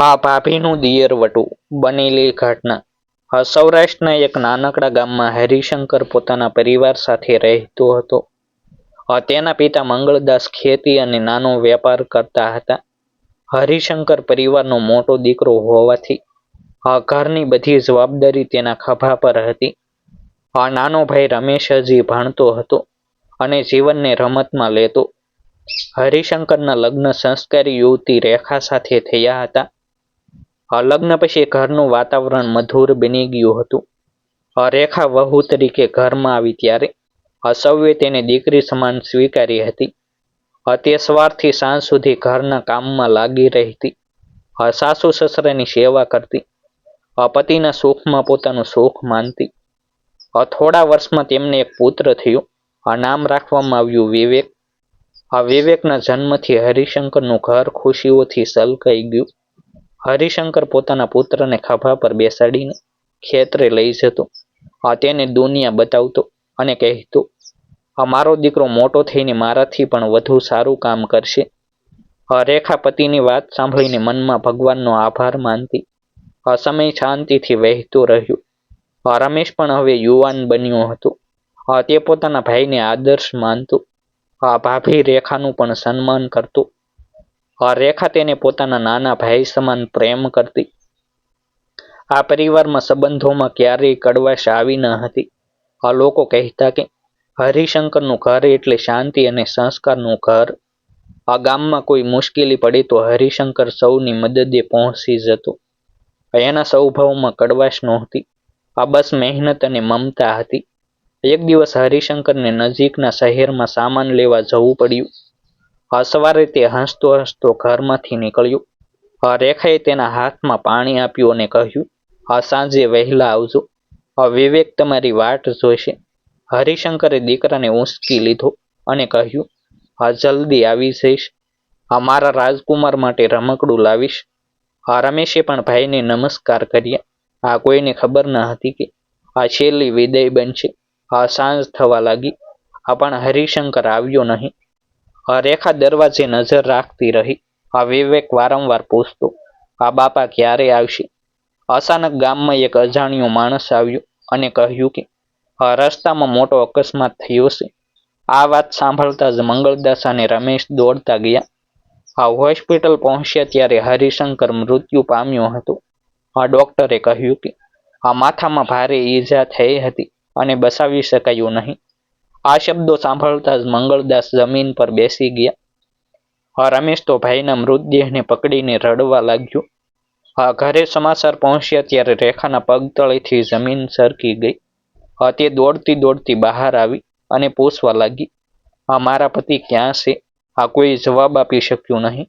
હા ભાભીનું દિયરવટું, બનેલી ઘટના. સૌરાષ્ટ્રના એક નાનકડા ગામમાં હરિશંકર પોતાના પરિવાર સાથે રહેતો હતો. તેના પિતા મંગળદાસ ખેતી અને નાનો વેપાર કરતા હતા. હરિશંકર પરિવારનો મોટો દીકરો હોવાથી ઘરની બધી જવાબદારી તેના ખભા પર હતી. આ નાનો ભાઈ રમેશ હજી ભણતો હતો અને જીવનને રમતમાં લેતો. હરિશંકરના લગ્ન સંસ્કારી યુવતી રેખા સાથે થયા હતા. આ લગ્ન પછી ઘરનું વાતાવરણ મધુર બની ગયું હતું. રેખા વહુ તરીકે ઘરમાં આવી ત્યારે સૌએ તેને દીકરી સમાન સ્વીકારી હતી. તે સવારથી સાંજ સુધી ઘરના કામમાં લાગી રહેતી. આ સાસુ સસરાની સેવા કરતી. પતિના સુખમાં પોતાનું સુખ માનતી. થોડા વર્ષમાં તેમને એક પુત્ર થયો. નામ રાખવામાં આવ્યું વિવેક. આ વિવેકના જન્મથી હરિશંકરનું ઘર ખુશીઓથી સલકાઈ ગયું. હરિશંકર પોતાના પુત્રને ખભા પર બેસાડીને ખેતરે લઈ જતો. આ તેને દુનિયા બતાવતો અને કહેતો, આ મારો દીકરો મોટો થઈને મારાથી પણ વધુ સારું કામ કરશે. રેખા પતિની વાત સાંભળીને મનમાં ભગવાનનો આભાર માનતી, આ સમય શાંતિથી વહેતો રહ્યો. રમેશ પણ હવે યુવાન બન્યો હતો. તે પોતાના ભાઈને આદર્શ માનતો. આ ભાભી રેખાનું પણ સન્માન કરતો. રેખા તેને પોતાના નાના ભાઈ સમાન પ્રેમ કરતી. આ પરિવારમાં સંબંધોમાં ક્યારેય કડવાશ આવી ન હતી. આ લોકો કહેતા કે હરિશંકરનું ઘર એટલે શાંતિ અને સંસ્કારનું ઘર. આ ગામમાં કોઈ મુશ્કેલી પડે તો હરિશંકર સૌની મદદે પહોંચી જતો. એના સૌભાવમાં કડવાશ નહોતી. આ બસ મહેનત અને મમતા હતી. એક દિવસ હરિશંકરને નજીકના શહેરમાં સામાન લેવા જવું પડ્યું. સવારે તે હસતો હસતો ઘરમાંથી નીકળ્યો. રેખાએ તેના હાથમાં પાણી આપ્યું અને કહ્યું, આ સાંજે વહેલા આવજો. આ વિવેક તમારી વાટ જોઈશે હરિશંકરે દીકરાને ઊંચકી લીધો અને કહ્યું, આ જલ્દી આવી જઈશ. આ મારા રાજકુમાર માટે રમકડું લાવીશ. આ રમેશે પણ ભાઈને નમસ્કાર કર્યા. આ કોઈને ખબર ન હતી કે આ છેલ્લી વિદાય બનશે. આ સાંજ થવા લાગી. આ પણ હરિશંકર આવ્યો નહીં. રેખા દરવાજે નજર રાખતી રહી. આ વિવેક વારંવાર પૂછતો, આ બાપા ક્યારે આવશે? અચાનક ગામમાં એક અજાણ્યો માણસ આવ્યો અને કહ્યું કે રસ્તામાં મોટો અકસ્માત થયો છે. આ વાત સાંભળતા જ મંગળદાસ અને રમેશ દોડતા ગયા. આ હોસ્પિટલ પહોંચ્યા ત્યારે હરિશંકર મૃત્યુ પામ્યો હતો. આ ડોક્ટરે કહ્યું કે, આ માથામાં ભારે ઈજા થઈ હતી અને બસાવી શકાયું નહીં. આ શબ્દો સાંભળતા જ મંગળદાસ જમીન પર બેસી ગયા. રમેશ તો ભાઈના મૃતદેહને પકડીને રડવા લાગ્યો. આ ઘરે સમાચાર પહોંચ્યા ત્યારે રેખાના પગ તળેથી જમીન સરકી ગઈ. તે દોડતી દોડતી બહાર આવી અને પૂછવા લાગી આ મારા પતિ ક્યાં છે? આ કોઈ જવાબ આપી શક્યું નહીં.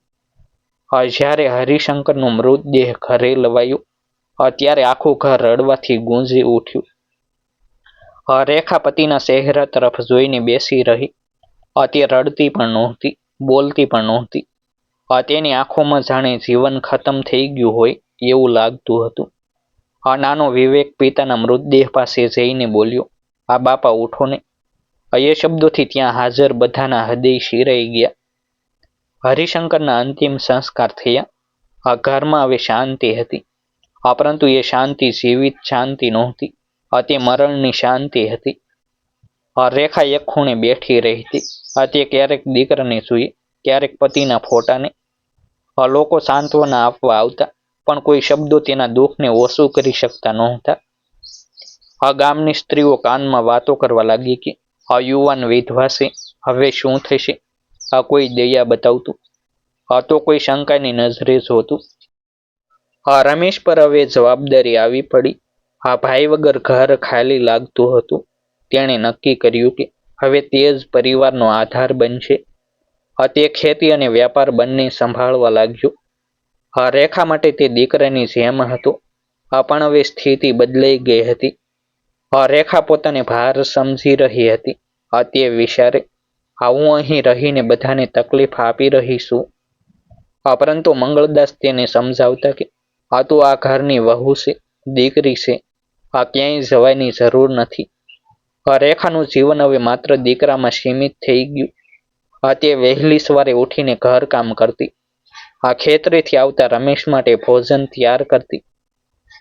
જ્યારે હરિશંકરનો મૃતદેહ ઘરે લવાયો અત્યારે ત્યારે આખું ઘર રડવાથી ગુંજી ઉઠ્યું. રેખા પતિના ચહેરા તરફ જોઈને બેસી રહી. તે રડતી પણ નહોતી, બોલતી પણ નહોતી. તેની આંખોમાં જાણે જીવન ખતમ થઈ ગયું હોય એવું લાગતું હતું. આ નાનો વિવેક પિતાના મૃતદેહ પાસે જઈને બોલ્યો, આ બાપા ઉઠો ને. એ શબ્દોથી ત્યાં હાજર બધાના હૃદય શિરાઈ ગયા. હરિશંકરના અંતિમ સંસ્કાર થયા. આ ઘરમાં હવે શાંતિ હતી. આ પરંતુ એ શાંતિ જીવિત શાંતિ નહોતી. આ તે મરણની શાંતિ હતી. આ રેખા એક ખૂણે બેઠી રહેતી આ તે ક્યારેક દીકરાને જોઈએ ક્યારેક પતિના ફોટાને. આ લોકો સાંત્વના આપવા આવતા, પણ કોઈ શબ્દો તેના દુઃખને ઓછું કરી શકતા નહોતા. આ ગામની સ્ત્રીઓ કાનમાં વાતો કરવા લાગી કે, આ યુવાન વિધવાશે હવે શું થશે? આ કોઈ દયા બતાવતું? આ તો કોઈ શંકાની નજરે જોતું. આ રમેશ પર હવે જવાબદારી આવી પડી. આ ભાઈ વગર ઘર ખાલી લાગતું હતું. તેણે નક્કી કર્યું કે હવે તે જ પરિવારનો આધાર બનશે. તે ખેતી અને વ્યાપાર બંને સંભાળવા લાગ્યો. આ રેખા માટે તે દીકરાની જેમ હતો. આ પણ હવે સ્થિતિ બદલાઈ ગઈ હતી. આ રેખા પોતાને ભાર સમજી રહી હતી. આ તે વિચારે આ હું અહીં રહીને બધાને તકલીફ આપી રહી છું આ પરંતુ મંગળદાસ તેને સમજાવતા કે આ તો આ ઘરની વહુ છે, દીકરી છે. આ ક્યાંય જવાની જરૂર નથી. આ રેખાનું જીવન હવે માત્ર દીકરામાં સીમિત થઈ ગયું. આ તે વહેલી સવારે ઉઠીને ઘરકામ કરતી. આ ખેતરેથી આવતા રમેશ માટે ભોજન તૈયાર કરતી.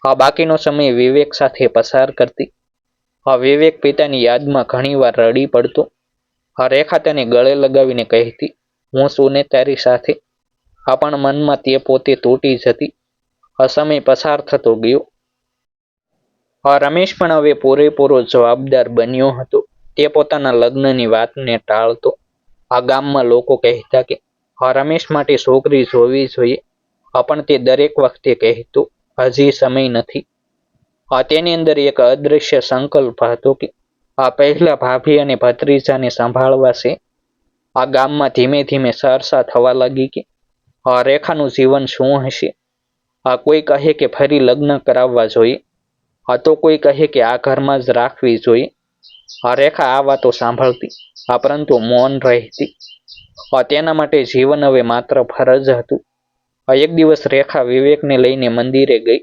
આ બાકીનો સમય વિવેક સાથે પસાર કરતી. આ વિવેક પિતાની યાદમાં ઘણીવાર રડી પડતો. આ રેખા તેને ગળે લગાવીને કહેતી, હું છું ને તારી સાથે. આ પણ મનમાં તે પોતે તૂટી જતી. આ સમય પસાર થતો ગયો. રમેશ પણ હવે પૂરેપૂરો જવાબદાર બન્યો હતો. તે પોતાના લગ્નની વાતને ટાળતો આ ગામમાં લોકો કહેતા કે રમેશ માટે છોકરી જોવી જોઈએ. પણ તે દરેક વખતે કહેતો, હજી સમય નથી. તેની અંદર એક અદૃશ્ય સંકલ્પ હતો કે, આ પહેલા ભાભી અને ભત્રીજાને સંભાળવા છે. આ ગામમાં ધીમે ધીમે સરસા થવા લાગી કે રેખાનું જીવન શું હશે? આ કોઈ કહે કે, ફરી લગ્ન કરાવવા જોઈએ. આ તો કોઈ કહે કે આ ઘરમાં જ રાખવી જોઈએ રેખા આ વાતો સાંભળતી, આ પરંતુ મૌન રહેતી. તેના માટે જીવન હવે માત્ર ફરજ હતું. એક દિવસ રેખા વિવેકને લઈને મંદિરે ગઈ.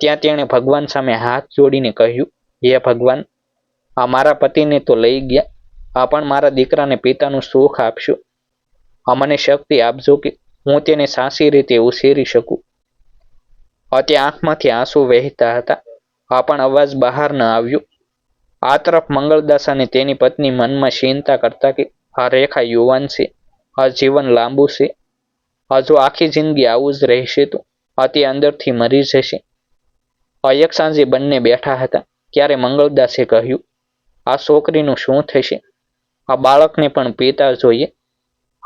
ત્યાં તેણે ભગવાન સામે હાથ જોડીને કહ્યું, હે ભગવાન, આ મારા પતિને તો લઈ ગયા. આ પણ મારા દીકરાને પિતાનું સુખ આપશો. આ મને શક્તિ આપજો કે હું તેને સાચી રીતે ઉછેરી શકું. ત્યાં આંખમાંથી આંસુ વહેતા હતા. આ પણ અવાજ બહાર ન આવ્યો. આ તરફ મંગળદાસ અને તેની પત્ની મનમાં ચિંતા કરતા કે, આ રેખા યુવાન છે. આ જીવન લાંબુ છે. આ જો આખી જિંદગી આવું જ રહેશે તો. આ તે અંદરથી મરી જશે. એક સાંજે બંને બેઠા હતા, ત્યારે મંગળદાસે કહ્યું, આ છોકરીનું શું થશે? આ બાળકને પણ પિતા જોઈએ.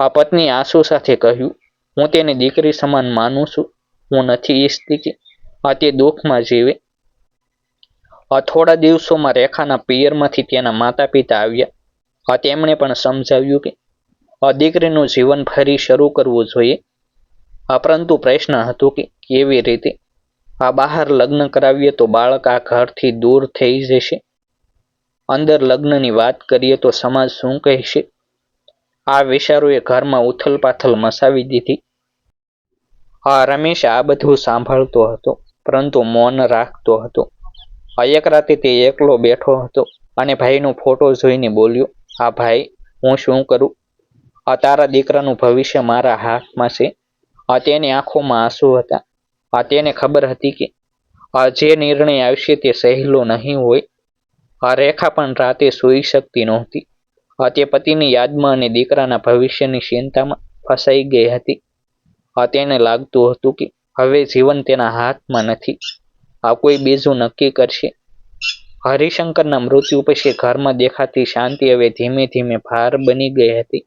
આ પત્ની આંસુ સાથે કહ્યું, હું તેને દીકરી સમાન માનું છું. હું નથી ઈચ્છતી કે આ તે દુઃખમાં જીવે. થોડા દિવસોમાં રેખાના પિયરમાંથી તેના માતા પિતા આવ્યા તેમણે પણ સમજાવ્યું કે દીકરીનું જીવન ફરી શરૂ કરવું જોઈએ. પરંતુ પ્રશ્ન હતો કે, કેવી રીતે? આ બહાર લગ્ન કરાવીએ તો બાળક આ ઘરથી દૂર થઈ જશે? અંદર લગ્નની વાત કરીએ તો સમાજ શું કહેશે? આ વિચારોએ ઘરમાં ઉથલપાથલ મસાવી દીધી. આ રમેશ આ બધું સાંભળતો હતો, પરંતુ મૌન રાખતો હતો. એક રાતે તે એકલો બેઠો હતો અને ભાઈનો ફોટો જોઈને બોલ્યો, આ ભાઈ, હું શું કરું? આ તારા દીકરાનું ભવિષ્ય મારા હાથમાં છે. આ તેની આંખોમાં આંસુ હતા. આ તેને ખબર હતી કે આ જે નિર્ણય આવશે તે સહેલો નહીં હોય. આ રેખા પણ રાતે સૂઈ શકતી નહોતી. આ તે પતિની યાદમાં અને દીકરાના ભવિષ્યની ચિંતામાં ફસાઈ ગઈ હતી. આ તેને લાગતું હતું કે હવે જીવન તેના હાથમાં નથી. આ કોઈ બીજું નક્કી કરશે? હરિશંકરના મૃત્યુ પછી ઘરમાં દેખાતી શાંતિ હવે ધીમે ધીમે ભાર બની ગઈ હતી.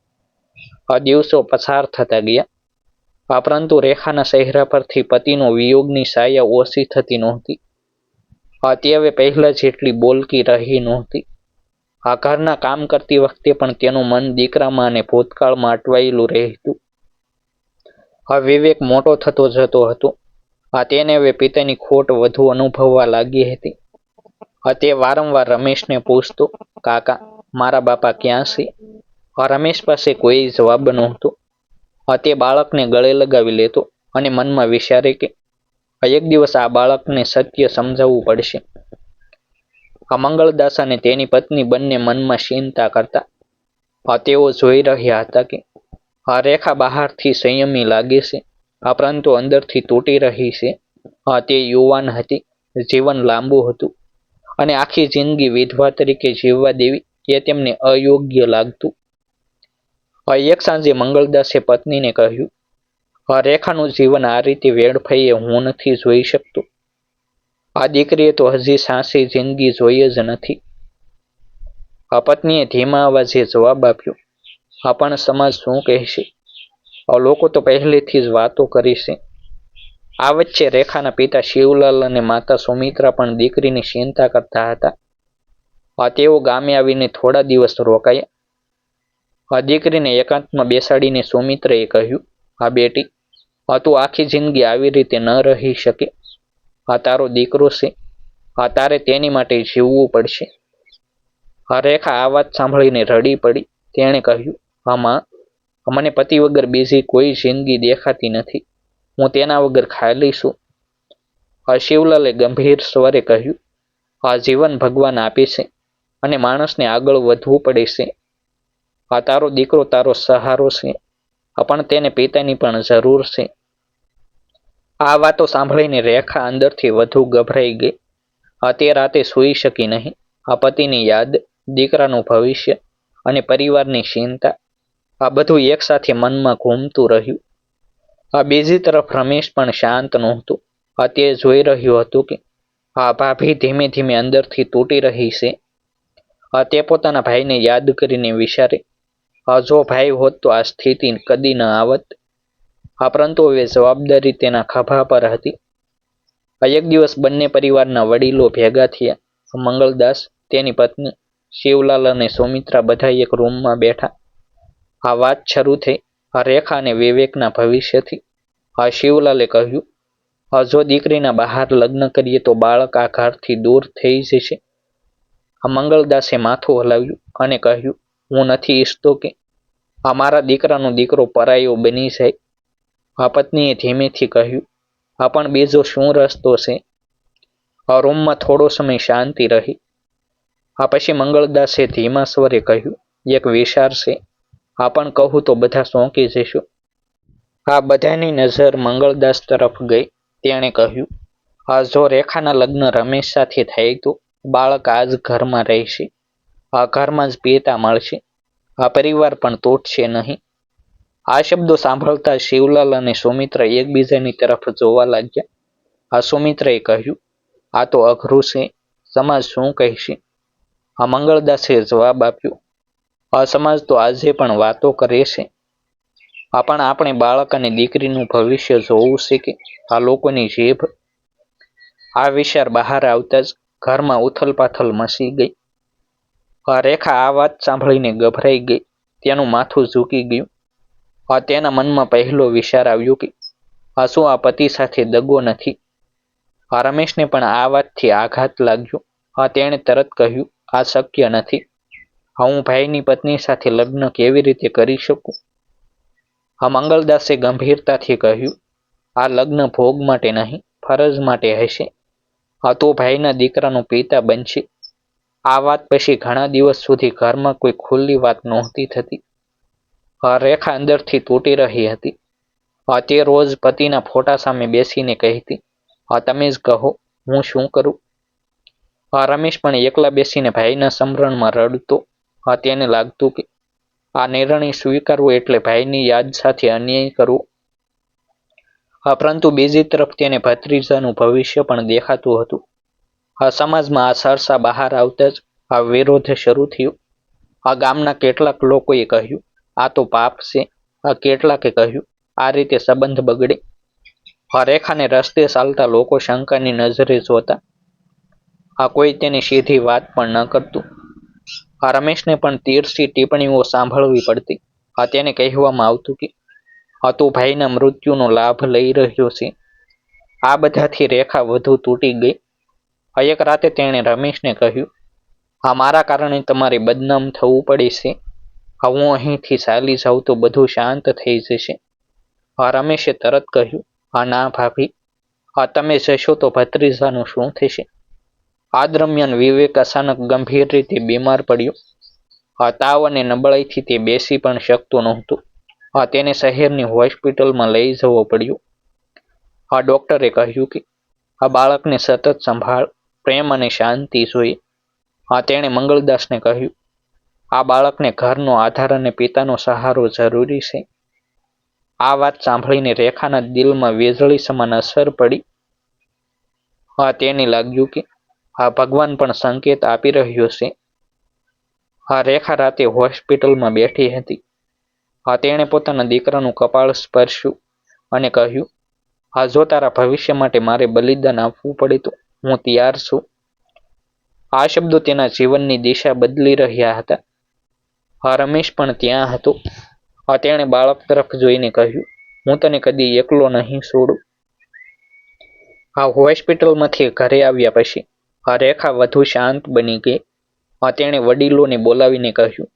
આ દિવસો પસાર થતા ગયા. આ પરંતુ રેખાના ચહેરા પરથી પતિનો વિયોગની સાયા ઓછી થતી નહોતી. હવે પહેલા જેટલી બોલકી રહી નહોતી. આ ઘરના કામ કરતી વખતે પણ તેનું મન દીકરામાં અને ભૂતકાળમાં અટવાયેલું રહેતું. આ વિવેક મોટો થતો જતો હતો. આ તેને હવે પિતાની ખોટ વધુ અનુભવવા લાગી હતી. આ તે વારંવાર રમેશને પૂછતો, કાકા, મારા બાપા ક્યાં છે? આ રમેશ પાસે કોઈ જવાબ નહોતો. આ તે બાળકને ગળે લગાવી લેતો અને મનમાં વિચારે કે એક દિવસ આ બાળકને સત્ય સમજાવવું પડશે. આ મંગળદાસ અને તેની પત્ની બંને મનમાં ચિંતા કરતા. આ તેઓ જોઈ રહ્યા હતા કે આ રેખા બહારથી સંયમી લાગે છે. આ પ્રાંતો અંદરથી તૂટી રહી છે. તે યુવાન હતી. જીવન લાંબુ હતું. અને આખી જિંદગી વિધવા તરીકે જીવવા દેવી એ તેમને અયોગ્ય લાગતું. એક સાંજે મંગળદાસે પત્નીને કહ્યું રેખાનું જીવન આ રીતે વેડફાઈએ હું નથી જોઈ શકતો. આ દીકરીએ તો હજી સાસી જિંદગી જોઈ જ નથી. આ પત્નીએ ધીમા અવાજે જવાબ આપ્યો આ પણ સમાજ શું કહેશે? લોકો તો પહેલેથી જ વાતો કરી છે. આ વચ્ચે રેખાના પિતા શિવલાલ અને માતા સુમિત્રા પણ દીકરીની ચિંતા કરતા હતા. આ તેઓ ગામે આવીને થોડા દિવસ રોકાયા. આ દીકરીને એકાંતમાં બેસાડીને સુમિત્રાએ કહ્યું આ બેટી આ તું આખી જિંદગી આવી રીતે ન રહી શકે. આ તારો દીકરો છે. આ તારે તેની માટે જીવવું પડશે. આ રેખા આ વાત સાંભળીને રડી પડી. તેણે કહ્યું, હા, માં મને પતિ વગર બીજી કોઈ જિંદગી દેખાતી નથી. હું તેના વગર ખાલી છું. આ શિવલાલે ગંભીર સ્વરે કહ્યું આ જીવન ભગવાન આપે છે અને માણસને આગળ વધવું પડે છે. આ તારો દીકરો તારો સહારો છે પણ તેને પિતાની પણ જરૂર છે. આ વાતો સાંભળીને રેખા અંદરથી વધુ ગભરાઈ ગઈ. આ તે રાતે સૂઈ શકી નહીં. આ પતિની યાદ, દીકરાનું ભવિષ્ય અને પરિવારની ચિંતા આ બધું એકસાથે મનમાં ઘૂમતું રહ્યું. આ બીજી તરફ રમેશ પણ શાંત નહોતું. આ તે જોઈ રહ્યું હતું કે આ ભાભી ધીમે ધીમે અંદરથી તૂટી રહી છે. આ તે પોતાના ભાઈને યાદ કરીને વિચારે, આ જો ભાઈ હોત તો આ સ્થિતિ કદી ન આવત. આ પરંતુ હવે જવાબદારી તેના ખભા પર હતી. આ એક દિવસ બંને પરિવારના વડીલો ભેગા થયા. મંગળદાસ તેની પત્ની, શિવલાલ અને સુમિત્રા બધા એક રૂમમાં બેઠા. આ વાત શરૂ થઈ. આ રેખા અને વિવેકના ભવિષ્યથી. આ શિવલાલે કહ્યું, આ જો દીકરીના બહાર લગ્ન કરીએ તો બાળક આ ઘરથી દૂર થઈ જશે. આ મંગળદાસે માથું હલાવ્યું અને કહ્યું, હું નથી ઈચ્છતો કે આ મારા દીકરાનો દીકરો પરાયો બની જાય. આ પત્નીએ ધીમેથી કહ્યું, આ પણ બીજો શું રસ્તો છે? આ રૂમમાં થોડો સમય શાંતિ રહી. આ પછી મંગળદાસે ધીમા સ્વરે કહ્યું, એક વિચાર છે. આ પણ કહું તો બધા સોંકી જઈશું. આ બધાની નજર મંગળદાસ તરફ ગઈ. તેણે કહ્યું આ જો રેખાના લગ્ન રમેશ સાથે થાય તો બાળક આ જ ઘરમાં રહેશે. આ ઘરમાં જ પિતા મળશે. આ પરિવાર પણ તૂટશે નહીં. આ શબ્દો સાંભળતા શિવલાલ અને સુમિત્ર એકબીજાની તરફ જોવા લાગ્યા. આ સુમિત્રએ કહ્યું, આ તો અઘરું છે. સમાજ શું કહેશે? આ મંગળદાસે જવાબ આપ્યો આ સમાજ તો આજે પણ વાતો કરે છે. આ પણ આપણે બાળક અને દીકરીનું ભવિષ્ય જોવું છે કે આ લોકોની જીભ આ વિચાર બહાર આવતા જ ઘરમાં ઉથલપાથલ મસી ગઈ. આ રેખા આ વાત સાંભળીને ગભરાઈ ગઈ. તેનું માથું ઝૂકી ગયું. આ તેના મનમાં પહેલો વિચાર આવ્યો કે આ શું આ પતિ સાથે દગો નથી? આ રમેશને પણ આ વાતથી આઘાત લાગ્યો. આ તેણે તરત કહ્યું, આ શક્ય નથી. હું ભાઈની પત્ની સાથે લગ્ન કેવી રીતે કરી શકું? આ મંગલદાસે ગંભીરતાથી કહ્યું, આ લગ્ન ભોગ માટે નહીં, ફરજ માટે હશે. આ તો ભાઈના દીકરાનો પિતા બનશે. આ વાત પછી ઘણા દિવસ સુધી ઘરમાં કોઈ ખુલ્લી વાત નહોતી થતી. આ રેખા અંદરથી તૂટી રહી હતી. આ તે રોજ પતિના ફોટા સામે બેસીને કહેતી આ તમે જ કહો, હું શું કરું? આ રમેશ પણ એકલા બેસીને ભાઈના સમરણમાં રડતો આ તેને લાગતું કે આ નિર્ણય સ્વીકારવો એટલે ભાઈની યાદ સાથે અન્યાય કરવો. આ પરંતુ બીજી તરફ તેને ભત્રીજાનું ભવિષ્ય પણ દેખાતું હતું. આ સમાજમાં આ સરસા બહાર આવતા જ આ વિરોધ શરૂ થયો. આ ગામના કેટલાક લોકોએ કહ્યું, આ તો પાપ છે. આ કેટલાકે કહ્યું, આ રીતે સંબંધ બગડે. આ રેખાને રસ્તે ચાલતા લોકો શંકાની નજરે જોતા. આ કોઈ તેની સીધી વાત પણ ન કરતું. આ રમેશને પણ તીરસી ટિપ્પણીઓ સાંભળવી પડતી. આ તેને કહેવામાં આવતું કે આ તો ભાઈના મૃત્યુનો લાભ લઈ રહ્યો છે. આ બધાથી રેખા વધુ તૂટી ગઈ. એક રાતે તેણે રમેશને કહ્યું આ મારા કારણે તમારે બદનામ થવું પડે છે. હું અહીંથી ચાલી જાઉં તો બધું શાંત થઈ જશે. આ રમેશે તરત કહ્યું આ ના ભાભી. આ તમે જશો તો ભત્રીજાનું શું થશે? આ દરમિયાન વિવેક અચાનક ગંભીર રીતે બીમાર પડ્યો. આ તાવ અને નબળાઈથી તે બેસી પણ શકતો નહોતો. આ તેને શહેરની હોસ્પિટલમાં લઈ જવો પડ્યો. આ ડૉક્ટરે કહ્યું કે, આ બાળકને સતત સંભાળ, પ્રેમ અને શાંતિ જોઈએ. આ તેણે મંગળદાસને કહ્યું, આ બાળકને ઘરનો આધાર અને પિતાનો સહારો જરૂરી છે. આ વાત સાંભળીને રેખાના દિલમાં વીજળી સમાન અસર પડી. આ તેને લાગ્યું કે આ ભગવાન પણ સંકેત આપી રહ્યો છે. આ રેખા રાતે હોસ્પિટલમાં બેઠી હતી. આ તેણે પોતાના દીકરાનું કપાળ સ્પર્શ્યું અને કહ્યું આ જો તારા ભવિષ્ય માટે મારે બલિદાન આપવું પડે તો હું તૈયાર છું. આ શબ્દો તેના જીવનની દિશા બદલી રહ્યા હતા. આ રમેશ પણ ત્યાં હતો. આ તેણે બાળક તરફ જોઈને કહ્યું, હું તને કદી એકલો નહીં છોડું. આ હોસ્પિટલમાંથી ઘરે આવ્યા પછી આ રેખા વધુ શાંત બની ગઈ. તેણે વડીલોને બોલાવીને કહ્યું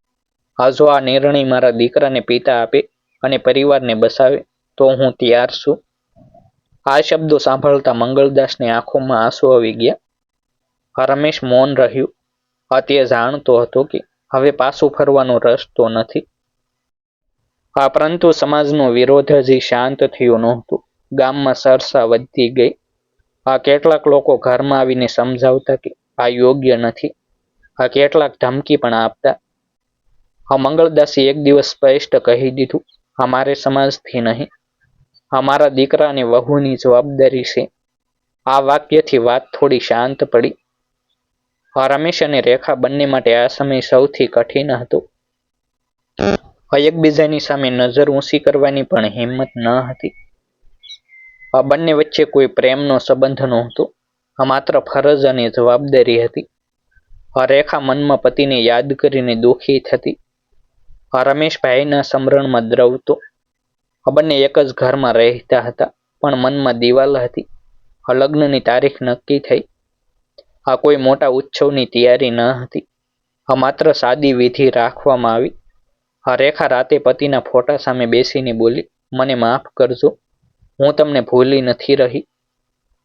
આ જો આ નિર્ણય મારા દીકરાને પિતા આપે અને પરિવારને બસાવે, તો હું તૈયાર છું. આ શબ્દો સાંભળતા મંગળદાસની આંખોમાં આંસુ આવી ગયા. રમેશ મૌન રહ્યું. આ તે જાણતો હતો કે હવે પાછું ફરવાનો રસ્તો નથી. આ પરંતુ સમાજનો વિરોધ હજી શાંત થયો નહોતો. ગામમાં સરસા વધતી ગઈ. આ કેટલાક લોકો ઘરમાં આવીને સમજાવતા કે આ યોગ્ય નથી. આ કેટલાક ધમકી પણ આપતા. આ મંગળદાસી એક દિવસ સ્પષ્ટ કહી દીધું, અમારે સમાજથી નહીં. અમારા દીકરાને વહુની જવાબદારી છે. આ વાક્યથી વાત થોડી શાંત પડી. આ રમેશ અને રેખા બંને માટે આ સમય સૌથી કઠિન હતો. એકબીજાની સામે નજર ઊંચી કરવાની પણ હિંમત ન હતી. આ બંને વચ્ચે કોઈ પ્રેમનો સંબંધ નહોતો. આ માત્ર ફરજ અને જવાબદારી હતી. આ રેખા મનમાં પતિને યાદ કરીને દુઃખી થતી. આ રમેશભાઈના સમરણમાં દ્રવતો. આ બંને એક જ ઘરમાં રહેતા હતા, પણ મનમાં દિવાલ હતી. આ લગ્નની તારીખ નક્કી થઈ. આ કોઈ મોટા ઉત્સવની તૈયારી ન હતી. આ માત્ર સાદી વિધિ રાખવામાં આવી. આ રેખા રાતે પતિના ફોટા સામે બેસીને બોલી, મને માફ કરજો. હું તમને ભૂલી નથી રહી.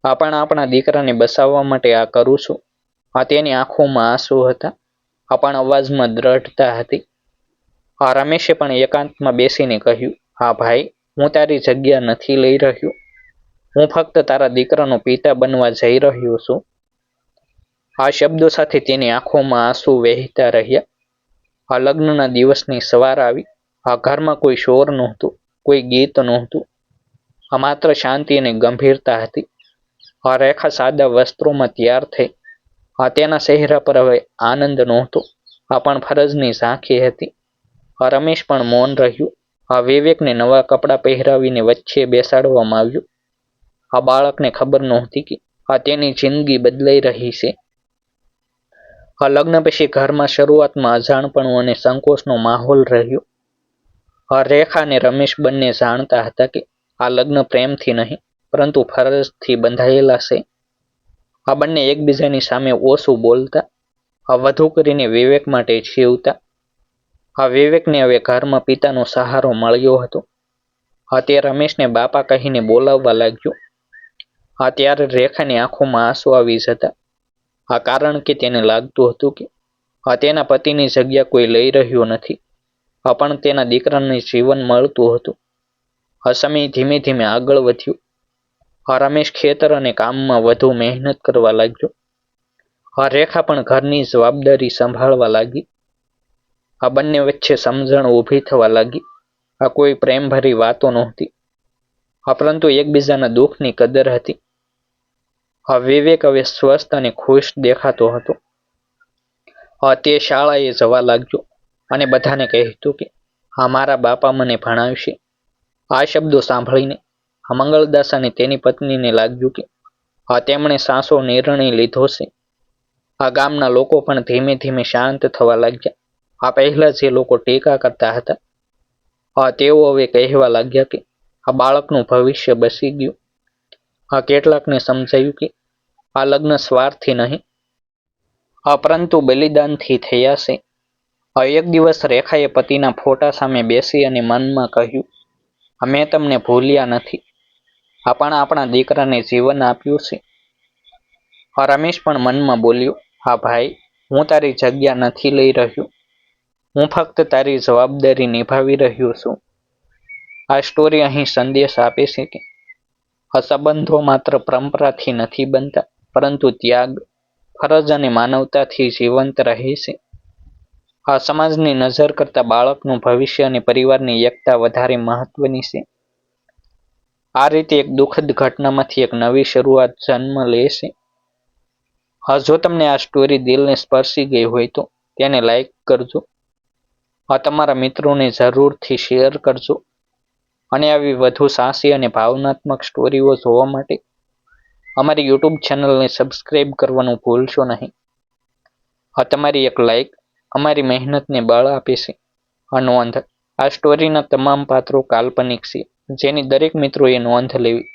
આ પણ આપણા દીકરાને બસાવવા માટે આ કરું છું. આ તેની આંખોમાં આંસુ હતા. આ પણ અવાજમાં દ્રઢતા હતી. આ રમેશે પણ એકાંતમાં બેસીને કહ્યું, હા ભાઈ, હું તારી જગ્યા નથી લઈ રહ્યો. હું ફક્ત તારા દીકરાનો પિતા બનવા જઈ રહ્યો છું. આ શબ્દો સાથે તેની આંખોમાં આંસુ વહેતા રહ્યા. આ લગ્નના દિવસની સવાર આવી. આ ઘરમાં કોઈ શોર નહોતું, કોઈ ગીત નહોતું. માત્ર શાંતિ અને ગંભીરતા હતી. આ રેખા સાદા વસ્ત્રોમાં તૈયાર થઈ. આ તેના ચહેરા પર હવે આનંદ નહોતો. આ પણ ફરજની ઝાંખી હતી. આ રમેશ પણ મૌન રહ્યું. આ વિવેકને નવા કપડાં પહેરાવીને વચ્ચે બેસાડવામાં આવ્યું. આ બાળકને ખબર નહોતી કે આ તેની જિંદગી બદલાઈ રહી છે. આ લગ્ન પછી ઘરમાં શરૂઆતમાં અજાણપણું અને સંકોચનો માહોલ રહ્યો. આ રેખા અને રમેશ બંને જાણતા હતા કે આ લગ્ન પ્રેમથી નહીં, પરંતુ ફરજથી બંધાયેલા છે. આ બંને એકબીજાની સામે ઓછું બોલતા, આ વધુ કરીને વિવેક માટે જીવતા. આ વિવેકને હવે ઘરમાં પિતાનો સહારો મળ્યો હતો. આ તે રમેશને બાપા કહીને બોલાવવા લાગ્યો. આ ત્યારે રેખાની આંખોમાં આંસુ આવી જતા. આ કારણ કે તેને લાગતું હતું કે, આ તેના પતિની જગ્યા કોઈ લઈ રહ્યો નથી. આ પણ તેના દીકરાને જીવન મળતું હતું. આ સમય ધીમે ધીમે આગળ વધ્યું. આ રમેશ ખેતર અને કામમાં વધુ મહેનત કરવા લાગ્યો. આ રેખા પણ ઘરની જવાબદારી સંભાળવા લાગી. આ બંને વચ્ચે સમજણ ઊભી થવા લાગી. આ કોઈ પ્રેમભરી વાતો નહોતી. આ પરંતુ એકબીજાના દુઃખની કદર હતી. આ વિવેક હવે સ્વસ્થ અને ખુશ દેખાતો હતો. આ તે શાળાએ જવા લાગ્યો અને બધાને કહેતું કે હા મારા બાપા મને ભણાવશે. આ શબ્દો સાંભળીને અમંગળદાસ મંગળદાસ અને તેની પત્નીને લાગ્યું કે આ તેમણે સાસો નિર્ણય લીધો છે. આ ગામના લોકો પણ ધીમે ધીમે શાંત થવા લાગ્યા. આ પહેલા જે લોકો ટેકા કરતા હતા, આ તેઓ હવે કહેવા લાગ્યા કે આ બાળકનું ભવિષ્ય બસી ગયું. આ કેટલાકને સમજાયું કે આ લગ્ન સ્વાર્થથી નહીં, આ પરંતુ બલિદાનથી થયા છે. આ એક દિવસ રેખાએ પતિના ફોટા સામે બેસી અને મનમાં કહ્યું અમે તમને ભૂલ્યા નથી. આ પણ આપણા દીકરાને જીવન આપ્યું છે. રમેશ પણ મનમાં બોલ્યો, હા ભાઈ, હું તારી જગ્યા નથી લઈ રહ્યો. હું ફક્ત તારી જવાબદારી નિભાવી રહ્યો છું. આ સ્ટોરી અહીં સંદેશ આપે છે કે સંબંધો માત્ર પરંપરાથી નથી બનતા, પરંતુ ત્યાગ, ફરજ અને માનવતાથી જીવંત રહે છે. આ સમાજની નજર કરતા બાળકનું ભવિષ્ય અને પરિવારની એકતા વધારે મહત્વની છે. આ રીતે એક દુઃખદ ઘટનામાંથી એક નવી શરૂઆત જન્મ લે છે. હા, જો તમને આ સ્ટોરી દિલને સ્પર્શી ગઈ હોય તો તેને લાઈક કરજો. આ તમારા મિત્રોને જરૂરથી શેર કરજો. અને આવી વધુ સાહસી અને ભાવનાત્મક સ્ટોરીઓ જોવા માટે અમારી યુટ્યુબ ચેનલને સબસ્ક્રાઈબ કરવાનું ભૂલશો નહીં. આ તમારી એક લાઈક અમારી મહેનતને બળ આપે છે. આ નોંધ આ સ્ટોરીના તમામ પાત્રો કાલ્પનિક છે. જેની દરેક મિત્રોએ નોંધ લેવી.